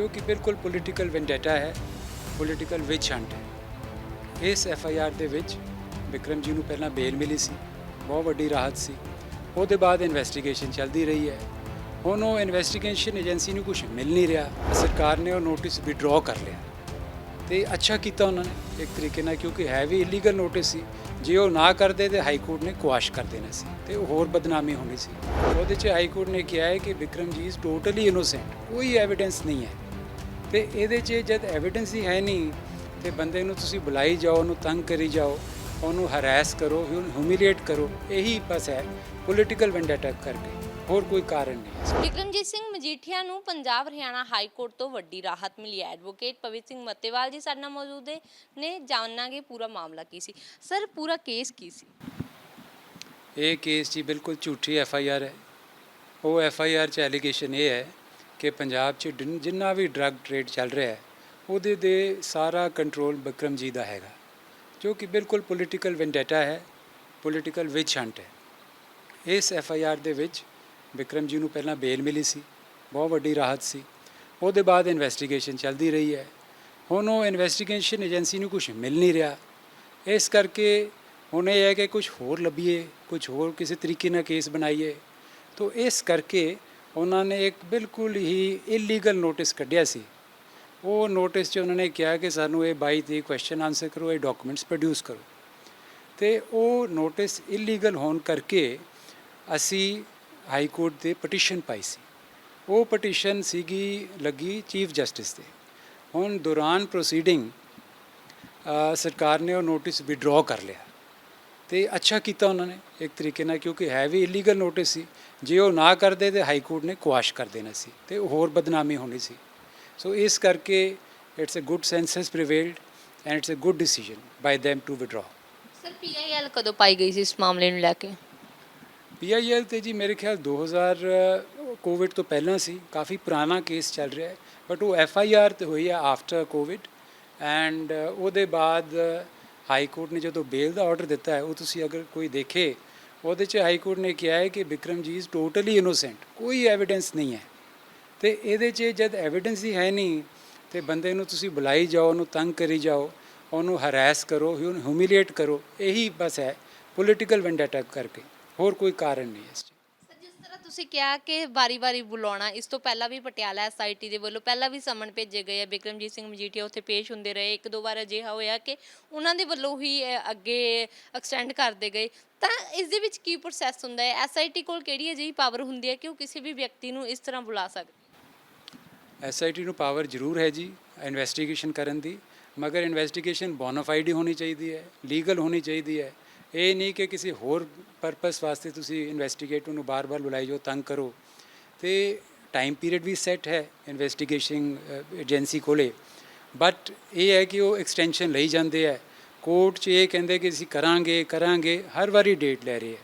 ਜੋ ਕਿ ਬਿਲਕੁਲ ਪੋਲੀਟੀਕਲ ਵੈਂਡੇਟਾ ਹੈ ਪੋਲੀਟੀਕਲ ਵਿਚ ਹੰਟ ਹੈ ਇਸ ਐਫ ਆਈ ਆਰ ਦੇ ਵਿੱਚ ਵਿਕਰਮ ਜੀ ਨੂੰ ਪਹਿਲਾਂ ਬੇਲ ਮਿਲੀ ਸੀ ਬਹੁਤ ਵੱਡੀ ਰਾਹਤ ਸੀ ਉਹਦੇ ਬਾਅਦ ਇਨਵੈਸਟੀਗੇਸ਼ਨ ਚੱਲਦੀ ਰਹੀ ਹੈ ਹੁਣ ਉਹ ਇਨਵੈਸਟੀਗੇਸ਼ਨ ਏਜੰਸੀ ਨੂੰ ਕੁਝ ਮਿਲ ਨਹੀਂ ਰਿਹਾ ਸਰਕਾਰ ਨੇ ਉਹ ਨੋਟਿਸ ਵਿਡਰਾਅ ਕਰ ਲਿਆ ਤੇ ਅੱਛਾ ਕੀਤਾ ਉਹਨਾਂ ਨੇ ਇੱਕ ਤਰੀਕੇ ਨਾਲ ਕਿਉਂਕਿ ਹੈ ਵੀ ਇਲੀਗਲ ਨੋਟਿਸ ਸੀ ਜੇ ਉਹ ਨਾ ਕਰਦੇ ਤੇ ਹਾਈ ਕੋਰਟ ਨੇ ਕੁਆਸ਼ ਕਰ ਦੇਣਾ ਸੀ ਤੇ ਉਹ ਹੋਰ ਬਦਨਾਮੀ ਹੋਣੀ ਸੀ ਉਹਦੇ 'ਚ ਹਾਈ ਕੋਰਟ ਨੇ ਕਿਹਾ ਹੈ ਕਿ Vikram ji is totally innocent ਕੋਈ ਐਵੀਡੈਂਸ ਨਹੀਂ ਹੈ ਤੇ ਇਹਦੇ 'ਚ ਜਦ ਐਵੀਡੈਂਸ ਹੀ ਹੈ ਨਹੀਂ ਤੇ ਬੰਦੇ ਨੂੰ ਤੁਸੀਂ ਬੁਲਾਈ ਜਾਓ ਉਹਨੂੰ ਤੰਗ ਕਰੀ ਜਾਓ ਉਹਨੂੰ ਹਰਾਸ ਕਰੋ ਹਿਊਮਿਲੀਏਟ ਕਰੋ ਇਹੀ ਬਸ ਹੈ ਪੋਲੀਟੀਕਲ ਵੈਂਡੇਟਾ ਕਰਕੇ ਹੋਰ ਕੋਈ ਕਾਰਨ ਨਹੀਂ। ਵਿਕਰਮਜੀਤ ਸਿੰਘ ਮਜੀਠੀਆ ਨੂੰ ਪੰਜਾਬ ਹਰਿਆਣਾ ਹਾਈ ਕੋਰਟ ਤੋਂ ਵੱਡੀ ਰਾਹਤ ਮਿਲੀ ਹੈ। ਐਡਵੋਕੇਟ ਪਵਿੱਤ ਸਿੰਘ ਮੱਤੇਵਾਲ ਜੀ ਸਾਡੇ ਨਾਲ ਮੌਜੂਦ ਹੈ ਨੇ ਜਾਣਾਂਗੇ ਪੂਰਾ ਮਾਮਲਾ ਕੀ ਸੀ। ਸਰ ਪੂਰਾ ਕੇਸ ਕੀ ਸੀ? ਇਹ ਕੇਸ ਜੀ ਬਿਲਕੁਲ ਝੂਠੀ ਐਫ ਆਈ ਆਰ ਹੈ। ਉਹ ਐਫ ਆਈ ਆਰ 'ਚ ਐਲੀਗੇਸ਼ਨ ਇਹ ਹੈ ਕਿ ਪੰਜਾਬ 'ਚ ਜਿਨ- ਜਿੰਨਾ ਵੀ ਡਰੱਗ ਟ੍ਰੇਡ ਚੱਲ ਰਿਹਾ ਹੈ, ਉਹਦੇ ਦੇ ਸਾਰਾ ਕੰਟਰੋਲ ਬਿਕਰਮ ਜੀ ਦਾ ਹੈਗਾ, ਜੋ ਕਿ ਬਿਲਕੁਲ ਪੋਲੀਟੀਕਲ ਵੈਂਡੇਟਾ ਹੈ ਪੋਲੀਟੀਕਲ ਵਿਚ ਹੰਟ ਹੈ। ਇਸ ਐਫ ਆਈ ਆਰ ਦੇ ਵਿੱਚ ਵਿਕਰਮ ਜੀ ਨੂੰ ਪਹਿਲਾਂ ਬੇਲ ਮਿਲੀ ਸੀ, ਬਹੁਤ ਵੱਡੀ ਰਾਹਤ ਸੀ। ਉਹਦੇ ਬਾਅਦ ਇਨਵੈਸਟੀਗੇਸ਼ਨ ਚੱਲਦੀ ਰਹੀ ਹੈ। ਹੁਣ ਉਹ ਇਨਵੈਸਟੀਗੇਸ਼ਨ ਏਜੰਸੀ ਨੂੰ ਕੁਝ ਮਿਲ ਨਹੀਂ ਰਿਹਾ। ਇਸ ਕਰਕੇ ਹੁਣ ਇਹ ਹੈ ਕਿ ਕੁਝ ਹੋਰ ਲੱਭੀਏ ਕੁਝ ਹੋਰ ਕਿਸੇ ਤਰੀਕੇ ਨਾਲ ਕੇਸ ਬਣਾਈਏ। ਤੋਂ ਇਸ ਕਰਕੇ ਉਹਨਾਂ ਨੇ ਇੱਕ ਬਿਲਕੁਲ ਹੀ ਇਲੀਗਲ ਨੋਟਿਸ ਕੱਢਿਆ ਸੀ। ਉਹ ਨੋਟਿਸ 'ਚ ਉਹਨਾਂ ਨੇ ਕਿਹਾ ਕਿ ਸਾਨੂੰ ਇਹ 22 ਦੀ ਕੁਐਸਚਨ ਆਨਸਰ ਕਰੋ, ਇਹ ਡਾਕੂਮੈਂਟਸ ਪ੍ਰੋਡਿਊਸ ਕਰੋ। ਤੇ ਉਹ ਨੋਟਿਸ ਇਲੀਗਲ ਹੋਣ ਕਰਕੇ ਅਸੀਂ ਹਾਈ ਕੋਰਟ ਤੇ ਪਟੀਸ਼ਨ ਪਾਈ ਸੀ। ਉਹ ਪਟੀਸ਼ਨ ਸੀਗੀ ਲੱਗੀ ਚੀਫ ਜਸਟਿਸ ਤੇ। ਹੁਣ ਦੌਰਾਨ ਪ੍ਰੋਸੀਡਿੰਗ ਸਰਕਾਰ ਨੇ ਉਹ ਨੋਟਿਸ ਵਿਡਰਾਅ ਕਰ ਲਿਆ। ਤੇ ਅੱਛਾ ਕੀਤਾ ਉਹਨਾਂ ਨੇ ਇੱਕ ਤਰੀਕੇ ਨਾਲ ਕਿਉਂਕਿ ਹੈ ਵੀ ਇਲੀਗਲ ਨੋਟਿਸ ਸੀ। ਜੇ ਉਹ ਨਾ ਕਰਦੇ ਤੇ ਹਾਈ ਕੋਰਟ ਨੇ ਕੁਆਸ਼ ਕਰ ਦੇਣਾ ਸੀ ਤੇ ਹੋਰ ਬਦਨਾਮੀ ਹੋਣੀ ਸੀ। ਸੋ ਇਸ ਕਰਕੇ it's a good senses prevailed and it's a good decision by them to withdraw sir PIL ਕਦੋਂ ਪਾਈ ਗਈ ਸੀ ਇਸ ਮਾਮਲੇ ਨੂੰ ਲੈ ਕੇ? ਪੀਆਈਐਲ ਤੇ ਜੀ ਮੇਰੇ ਖਿਆਲ 2000 ਕੋਵਿਡ ਤੋਂ ਪਹਿਲਾਂ ਸੀ। ਕਾਫੀ ਪੁਰਾਣਾ ਕੇਸ ਚੱਲ ਰਿਹਾ ਹੈ। ਬਟ ਉਹ ਐਫ ਆਈ ਆਰ ਤੇ ਹੋਈ ਹੈ ਆਫਟਰ ਕੋਵਿਡ ਐਂਡ ਉਹਦੇ ਬਾਅਦ ਹਾਈ ਕੋਰਟ ਨੇ ਜਦੋਂ ਬੇਲ ਦਾ ਆਰਡਰ ਦਿੱਤਾ ਹੈ, ਉਹ ਤੁਸੀਂ ਅਗਰ ਕੋਈ ਦੇਖੇ, ਉਹਦੇ 'ਚ ਹਾਈ ਕੋਰਟ ਨੇ ਕਿਹਾ ਹੈ ਕਿ Vikram ji is totally innocent ਕੋਈ ਐਵੀਡੈਂਸ ਨਹੀਂ ਹੈ। ਤੇ ਇਹਦੇ 'ਚ ਜਦ ਐਵੀਡੈਂਸ ਹੀ ਹੈ ਨਹੀਂ, ਤੇ ਬੰਦੇ ਨੂੰ ਤੁਸੀਂ ਬੁਲਾਈ ਜਾਓ, ਉਹਨੂੰ ਤੰਗ ਕਰੀ ਜਾਓ, ਉਹਨੂੰ ਹਰਾਸ ਕਰੋ, ਉਹਨੂੰ ਹਿਊਮਿਲੀਏਟ ਕਰੋ, ਇਹੀ ਬਸ ਹੈ ਪੋਲੀਟੀਕਲ ਵੈਂਡੇਟਾ ਕਰਕੇ, ਹੋਰ ਕੋਈ ਕਾਰਨ ਨਹੀਂ ਇਸ 'ਚ। ਤੁਸੀਂ ਕਿਹਾ ਕਿ ਵਾਰੀ-ਵਾਰੀ ਬੁਲਾਉਣਾ ਇਸ ਤੋਂ ਪਹਿਲਾਂ ਵੀ ਪਟਿਆਲਾ ਐਸਆਈਟੀ ਦੇ ਵੱਲੋਂ ਪਹਿਲਾਂ ਵੀ ਸਮਨ ਭੇਜੇ ਗਏ ਆ ਬਿਕਰਮਜੀਤ ਸਿੰਘ ਮਜੀਠੀਆ ਉੱਥੇ ਪੇਸ਼ ਹੁੰਦੇ ਰਹੇ ਇੱਕ ਦੋ ਵਾਰ ਅਜਿਹਾ ਹੋਇਆ ਕਿ ਉਹਨਾਂ ਦੇ ਵੱਲੋਂ ਹੀ ਅ, ਅੱਗੇ ਐਕਸਟੈਂਡ ਕਰਦੇ ਗਏ। ਤਾਂ ਇਸ ਦੇ ਵਿੱਚ ਕੀ ਪ੍ਰੋਸੈਸ ਹੁੰਦਾ ਹੈ? ਐਸਆਈਟੀ ਕੋਲ ਕਿਹੜੀ ਅਜਿਹੀ ਪਾਵਰ ਹੁੰਦੀ ਹੈ ਕਿ ਉਹ ਕਿਸੇ ਵੀ ਵਿਅਕਤੀ ਨੂੰ ਇਸ ਤਰ੍ਹਾਂ ਬੁਲਾ ਸਕਦੀ ਐਸਆਈਟੀ ਨੂੰ ਪਾਵਰ ਜ਼ਰੂਰ ਹੈ ਜੀ ਇਨਵੈਸਟੀਗੇਸ਼ਨ ਕਰਨ ਦੀ ਮਗਰ ਇਨਵੈਸਟੀਗੇਸ਼ਨ ਬੋਨਾਫਾਈਡ ਹੋਣੀ ਚਾਹੀਦੀ ਹੈ ਲੀਗਲ ਹੋਣੀ ਚਾਹੀਦੀ ਹੈ। ਇਹ ਨਹੀਂ ਕਿ ਕਿਸੇ ਹੋਰ ਪਰਪਸ ਵਾਸਤੇ ਤੁਸੀਂ ਇਨਵੈਸਟੀਗੇਟ ਉਹਨੂੰ ਬਾਰ-ਬਾਰ ਬੁਲਾਈ ਜਾਓ, ਤੰਗ ਕਰੋ। ਤੇ ਟਾਈਮ ਪੀਰੀਅਡ ਵੀ ਸੈੱਟ ਹੈ ਇਨਵੈਸਟੀਗੇਸ਼ਨ ਏਜੰਸੀ ਕੋਲੇ। ਬਟ ਇਹ ਹੈ ਕਿ ਉਹ ਐਕਸਟੈਂਸ਼ਨ ਲਈ ਜਾਂਦੇ ਹੈ ਕੋਰਟ 'ਚ ਇਹ ਕਹਿੰਦੇ ਕਿ ਅਸੀਂ ਕਰਾਂਗੇ ਕਰਾਂਗੇ, ਹਰ ਵਾਰੀ ਡੇਟ ਲੈ ਰਹੇ ਹੈ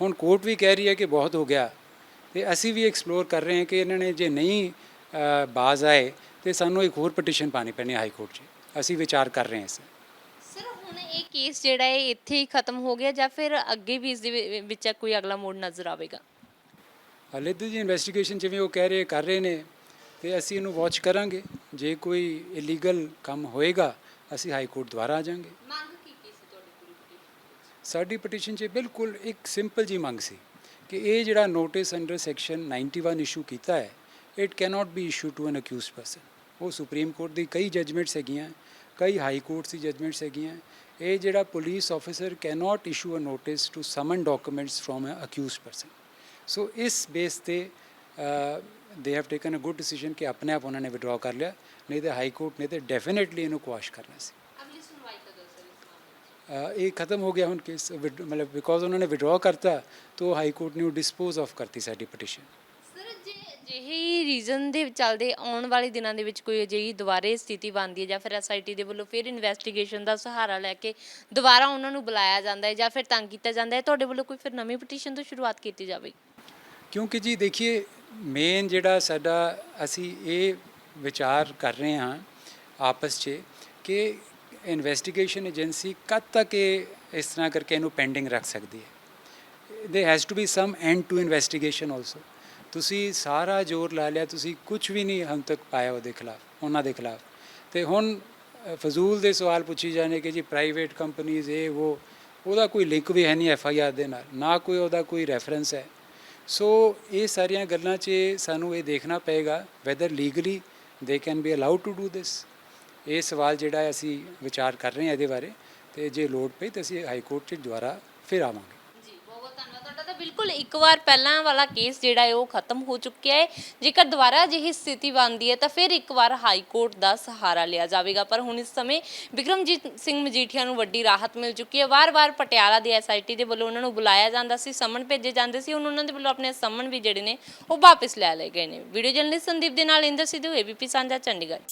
ਹੁਣ ਕੋਰਟ ਵੀ ਕਹਿ ਰਹੀ ਹੈ ਕਿ ਬਹੁਤ ਹੋ ਗਿਆ। ਤੇ ਅਸੀਂ ਵੀ ਐਕਸਪਲੋਰ ਕਰ ਰਹੇ ਹਾਂ ਕਿ ਇਹਨਾਂ ਨੇ ਜੇ ਨਹੀਂ ਬਾਜ਼ ਆਏ, ਤੇ ਸਾਨੂੰ ਇੱਕ ਹੋਰ ਪਟੀਸ਼ਨ ਪਾਣੀ ਪੈਣੀ ਹਾਈ ਕੋਰਟ 'ਚ। ਅਸੀਂ ਵਿਚਾਰ ਕਰ ਰਹੇ ਹਾਂ ਇਸ ਹੁਣ ਇਹ ਕੇਸ ਜਿਹੜਾ ਹੈ ਇੱਥੇ ਹੀ ਖਤਮ ਹੋ ਗਿਆ ਜਾਂ ਫਿਰ ਅੱਗੇ ਵੀ ਇਸ ਦੇ ਵਿ- ਵਿੱਚ ਕੋਈ ਅਗਲਾ ਮੋੜ ਨਜ਼ਰ ਆਵੇਗਾ? ਹਾਲੇ ਤੇ ਜੀ ਇਨਵੈਸਟੀਗੇਸ਼ਨ ਜਿਵੇਂ ਉਹ ਕਹਿ ਰਹੇ ਕਰ ਰਹੇ ਨੇ ਤੇ ਅਸੀਂ ਇਹਨੂੰ ਵਾਚ ਕਰਾਂਗੇ। ਜੇ ਕੋਈ ਇਲੀਗਲ ਕੰਮ ਹੋਏਗਾ ਅਸੀਂ ਹਾਈ ਕੋਰਟ ਦੁਆਰਾ ਆ ਜਾਾਂਗੇ। ਮੰਗ ਕੀ ਕੀ ਸੀ ਤੁਹਾਡੀ ਪੂਰੀ? ਸਾਡੀ ਪਟੀਸ਼ਨ 'ਚ ਬਿਲਕੁਲ ਇੱਕ ਸਿੰਪਲ ਜੀ ਮੰਗ ਸੀ ਕਿ ਇਹ ਜਿਹੜਾ ਨੋਟਿਸ ਅੰਡਰ ਸੈਕਸ਼ਨ 91 ਇਸ਼ੂ ਕੀਤਾ ਹੈ it cannot be issue to an accused person ਉਹ ਸੁਪਰੀਮ ਕੋਰਟ ਦੀ ਕਈ ਜਜਮੈਂਟਸ ਹੈਗੀਆਂ। ਕਈ ਹਾਈ ਕੋਰਟ ਦੀ ਜਜਮੈਂਟਸ ਹੈਗੀਆਂ। ਇਹ ਜਿਹੜਾ police officer cannot issue a notice to summon documents from a accused person so ਇਸ ਬੇਸ ਤੇ they have taken a good decision ਕਿ ਆਪਣੇ ਆਪ ਉਹਨਾਂ ਨੇ ਵਿਡਰਾਅ ਕਰ ਲਿਆ। ਨਹੀਂ ਤੇ ਹਾਈ ਕੋਰਟ ਨੇ ਤੇ ਡੈਫੀਨਿਟਲੀ ਇਹਨੂੰ ਕੁਆਸ਼ ਕਰਨਾ ਸੀ। ਅਗਲੀ ਸੁਣਵਾਈ ਕਦੋਂ ਸਰ ਇਹ ਖਤਮ ਹੋ ਗਿਆ ਹੁਣ ਕੇਸ ਮਤਲਬ ਬਿਕੋਜ਼ ਉਹਨਾਂ ਨੇ ਵਿਡਰਾਅ ਕਰਤਾ ਤਾਂ ਹਾਈ ਕੋਰਟ ਨੇ ਡਿਸਪੋਜ਼ ਆਫ ਕਰਤੀ ਸਾਡੀ ਪਟੀਸ਼ਨ ਅਜਿਹੀ ਰੀਜ਼ਨ ਦੇ ਚੱਲਦੇ ਆਉਣ ਵਾਲੇ ਦਿਨਾਂ ਦੇ ਵਿੱਚ ਕੋਈ ਅਜਿਹੀ ਦੁਬਾਰੇ ਸਥਿਤੀ ਬਣਦੀ ਹੈ ਜਾਂ ਫਿਰ ਐਸਆਈਟੀ ਦੇ ਵੱਲੋਂ ਫਿਰ ਇਨਵੈਸਟੀਗੇਸ਼ਨ ਦਾ ਸਹਾਰਾ ਲੈ ਕੇ ਦੁਬਾਰਾ ਉਹਨਾਂ ਨੂੰ ਬੁਲਾਇਆ ਜਾਂਦਾ ਹੈ ਜਾਂ ਫਿਰ ਤੰਗ ਕੀਤਾ ਜਾਂਦਾ ਹੈ, ਤੁਹਾਡੇ ਵੱਲੋਂ ਕੋਈ ਫਿਰ ਨਵੀਂ ਪਟੀਸ਼ਨ ਤੋਂ ਸ਼ੁਰੂਆਤ ਕੀਤੀ ਜਾਵੇ? ਕਿਉਂਕਿ ਜੀ ਦੇਖੀਏ ਮੇਨ ਜਿਹੜਾ ਸਾਡਾ ਅਸੀਂ ਇਹ ਵਿਚਾਰ ਕਰ ਰਹੇ ਹਾਂ ਆਪਸ 'ਚ ਕਿ ਇਨਵੈਸਟੀਗੇਸ਼ਨ ਏਜੰਸੀ ਕਦ ਤੱਕ ਇਹ ਇਸ ਤਰ੍ਹਾਂ ਕਰਕੇ ਇਹਨੂੰ ਪੈਂਡਿੰਗ ਰੱਖ ਸਕਦੀ ਹੈ। They has to be some end to investigation also ਤੁਸੀਂ ਸਾਰਾ ਜ਼ੋਰ ਲਾ ਲਿਆ, ਤੁਸੀਂ ਕੁਝ ਵੀ ਨਹੀਂ ਹੁਣ ਤੱਕ ਪਾਇਆ ਉਹਦੇ ਖਿਲਾਫ, ਉਹਨਾਂ ਦੇ ਖਿਲਾਫ। ਤੇ ਹੁਣ ਫਜ਼ੂਲ ਦੇ ਸਵਾਲ ਪੁੱਛੀ ਜਾਣੇ ਕਿ ਜੀ ਪ੍ਰਾਈਵੇਟ ਕੰਪਨੀਆਂ ਇਹ, ਉਹ, ਉਹਦਾ ਕੋਈ ਲਿੰਕ ਵੀ ਹੈ ਨਹੀਂ ਐਫ ਆਈ ਆਰ ਦੇ ਨਾਲ, ਨਾ ਕੋਈ ਉਹਦਾ ਕੋਈ ਰੈਫਰੈਂਸ ਹੈ। ਸੋ ਇਹ ਸਾਰੀਆਂ ਗੱਲਾਂ 'ਚ ਸਾਨੂੰ ਇਹ ਦੇਖਣਾ ਪਏਗਾ whether legally they can be allowed to do this ਇਹ ਸਵਾਲ ਜਿਹੜਾ ਅਸੀਂ ਵਿਚਾਰ ਕਰ ਰਹੇ ਹਾਂ ਇਹਦੇ ਬਾਰੇ, ਤੇ ਜੇ ਲੋੜ ਪਈ ਤਾਂ ਅਸੀਂ ਹਾਈ ਕੋਰਟ 'ਚ ਦੁਬਾਰਾ ਫਿਰ ਆਵਾਂਗੇ। ਬਿਲਕੁਲ ਇੱਕ ਵਾਰ ਪਹਿਲਾਂ ਵਾਲਾ ਕੇਸ ਜਿਹੜਾ ਹੈ ਉਹ ਖਤਮ ਹੋ ਚੁੱਕਿਆ ਹੈ। ਜੇਕਰ ਦੁਬਾਰਾ ਅਜਿਹੀ ਸਥਿਤੀ ਬਣਦੀ ਹੈ ਤਾਂ ਫਿਰ ਇੱਕ ਵਾਰ ਹਾਈ ਕੋਰਟ ਦਾ ਸਹਾਰਾ ਲਿਆ ਜਾਵੇਗਾ। ਪਰ ਹੁਣ ਇਸ ਸਮੇਂ ਵਿਕਰਮਜੀਤ ਸਿੰਘ ਮਜੀਠੀਆ ਨੂੰ ਵੱਡੀ ਰਾਹਤ ਮਿਲ ਚੁੱਕੀ ਹੈ। ਵਾਰ-ਵਾਰ ਪਟਿਆਲਾ ਦੀ ਐਸਆਈਟੀ ਦੇ ਵੱਲੋਂ ਉਹਨਾਂ ਨੂੰ ਬੁਲਾਇਆ ਜਾਂਦਾ ਸੀ, ਸਮਨ ਭੇਜੇ ਜਾਂਦੇ ਸੀ। ਹੁਣ ਉਹਨਾਂ ਦੇ ਵੱਲੋਂ ਆਪਣੇ ਸਮਨ ਵੀ ਜਿਹੜੇ ਨੇ ਉਹ ਵਾਪਸ ਲੈ ਲਏ ਗਏ ਨੇ। ਵੀਡੀਓ ਜਰਨਲਿਸਟ ਸੰਦੀਪ ਦੇ ਨਾਲ ਇੰਦਰ ਸਿੱਧੂ ਏਬੀਪੀ ਸਾਂਝਾ, ਚੰਡੀਗੜ੍ਹ।